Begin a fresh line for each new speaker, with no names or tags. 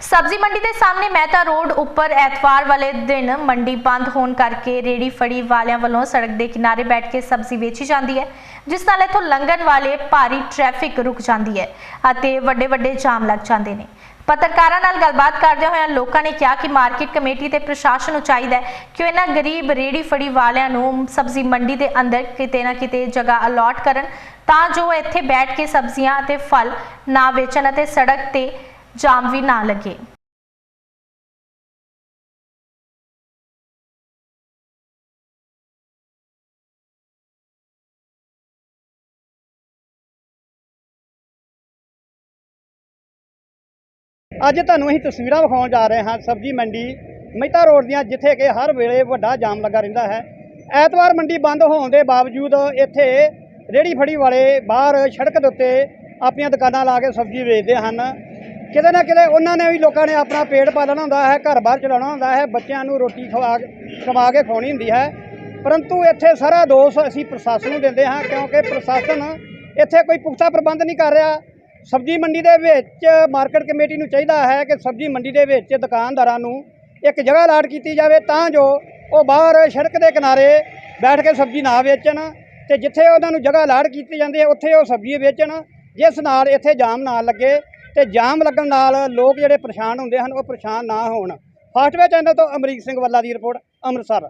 ਸਬਜ਼ੀ ਮੰਡੀ ਦੇ ਸਾਹਮਣੇ ਮਹਿਤਾ ਰੋਡ ਉੱਪਰ ਐਤਵਾਰ ਵਾਲੇ ਦਿਨ ਮੰਡੀ ਬੰਦ ਹੋਣ ਕਰਕੇ ਰੇੜੀ ਫੜੀ ਵਾਲਿਆਂ ਵੱਲੋਂ ਸੜਕ ਦੇ ਕਿਨਾਰੇ ਬੈਠ ਕੇ ਸਬਜ਼ੀ ਵੇਚੀ ਜਾਂਦੀ ਹੈ, ਜਿਸ ਨਾਲ ਇੱਥੋਂ ਲੰਘਣ ਵਾਲੇ ਭਾਰੀ ਟ੍ਰੈਫਿਕ ਰੁਕ ਜਾਂਦੀ ਹੈ ਅਤੇ ਵੱਡੇ ਵੱਡੇ ਜਾਮ ਲੱਗ ਜਾਂਦੇ ਨੇ। ਪੱਤਰਕਾਰਾਂ ਨਾਲ ਗੱਲਬਾਤ ਕਰਦਿਆਂ ਹੋਇਆਂ ਲੋਕਾਂ ਨੇ ਕਿਹਾ ਕਿ ਮਾਰਕੀਟ ਕਮੇਟੀ ਤੇ ਪ੍ਰਸ਼ਾਸਨ ਨੂੰ ਚਾਹੀਦਾ ਹੈ ਕਿ ਇਹਨਾਂ ਗਰੀਬ ਰੇੜੀ ਫੜੀ ਵਾਲਿਆਂ ਨੂੰ ਸਬਜ਼ੀ ਮੰਡੀ ਦੇ ਅੰਦਰ ਕਿਤੇ ਨਾ ਕਿਤੇ ਜਗ੍ਹਾ ਅਲਾਟ ਕਰਨ ਤਾਂ ਜੋ ਇੱਥੇ ਬੈਠ ਕੇ ਸਬਜ਼ੀਆਂ ਅਤੇ ਫਲ ਨਾ ਵੇਚਣ ਅਤੇ ਸੜਕ ਤੇ ਜਾਮ ਵੀ ਨਾ ਲੱਗੇ।
ਅੱਜ ਤੁਹਾਨੂੰ ਅਸੀਂ ਤਸਵੀਰਾਂ ਵਿਖਾਉਣ ਜਾ ਰਹੇ ਹਾਂ ਸਬਜ਼ੀ ਮੰਡੀ ਮਹਿਤਾ ਰੋਡ ਦੀਆਂ, ਜਿੱਥੇ ਕਿ ਹਰ ਵੇਲੇ ਵੱਡਾ ਜਾਮ ਲੱਗਾ ਰਹਿੰਦਾ ਹੈ। ਐਤਵਾਰ ਮੰਡੀ ਬੰਦ ਹੋਣ ਦੇ ਬਾਵਜੂਦ ਇੱਥੇ ਰੇੜੀ ਫੜੀ ਵਾਲੇ ਬਾਹਰ ਸੜਕ ਦੇ ਉੱਤੇ ਆਪਣੀਆਂ ਦੁਕਾਨਾਂ ਲਾ ਕੇ ਸਬਜ਼ੀ ਵੇਚਦੇ ਹਨ। ਕਿਤੇ ਨਾ ਕਿਤੇ ਉਹਨਾਂ ਨੇ ਵੀ ਲੋਕਾਂ ਨੇ ਆਪਣਾ ਪੇਟ ਪਾਲਣਾ ਹੁੰਦਾ ਹੈ ਘਰ-ਬਾਰ ਚਲਾਉਣਾ ਹੁੰਦਾ ਹੈ, ਬੱਚਿਆਂ ਨੂੰ ਰੋਟੀ ਖਵਾ ਕੇ ਖਵਾ ਕੇ ਖਵਾਉਣੀ ਹੁੰਦੀ ਹੈ। ਪਰੰਤੂ ਇੱਥੇ ਸਾਰਾ ਦੋਸ਼ ਅਸੀਂ ਪ੍ਰਸ਼ਾਸਨ ਨੂੰ ਦਿੰਦੇ ਹਾਂ, ਕਿਉਂਕਿ ਪ੍ਰਸ਼ਾਸਨ ਇੱਥੇ ਕੋਈ ਪੁਖਤਾ ਪ੍ਰਬੰਧ ਨਹੀਂ ਕਰ ਰਿਹਾ। ਸਬਜ਼ੀ ਮੰਡੀ ਦੇ ਵਿੱਚ ਮਾਰਕੀਟ ਕਮੇਟੀ ਨੂੰ ਚਾਹੀਦਾ ਹੈ ਕਿ ਸਬਜ਼ੀ ਮੰਡੀ ਦੇ ਵਿੱਚ ਦੁਕਾਨਦਾਰਾਂ ਨੂੰ ਇੱਕ ਜਗ੍ਹਾ ਲਾਟ ਕੀਤੀ ਜਾਵੇ, ਤਾਂ ਜੋ ਉਹ ਬਾਹਰ ਸੜਕ ਦੇ ਕਿਨਾਰੇ ਬੈਠ ਕੇ ਸਬਜ਼ੀ ਨਾ ਵੇਚਣ ਤੇ ਜਿੱਥੇ ਉਹਨਾਂ ਨੂੰ ਜਗ੍ਹਾ ਅਲਾਟ ਕੀਤੀ ਜਾਂਦੀ ਹੈ, ਉੱਥੇ ਉਹ ਸਬਜ਼ੀ ਵੇਚਣ, ਜਿਸ ਨਾਲ ਇੱਥੇ ਜਾਮ ਨਾ ਲੱਗੇ। ਤੇ ਜਾਮ ਲੱਗਣ ਨਾਲ ਲੋਕ ਜਿਹੜੇ ਪਰੇਸ਼ਾਨ ਹੁੰਦੇ ਹਨ, ਉਹ ਪਰੇਸ਼ਾਨ ਨਾ ਹੋਣ। ਫਾਸਟਵੇ ਚੈਨਲ ਤੋਂ ਅਮਰੀਕ ਸਿੰਘ ਵੱਲਾ ਦੀ ਰਿਪੋਰਟ, ਅੰਮ੍ਰਿਤਸਰ।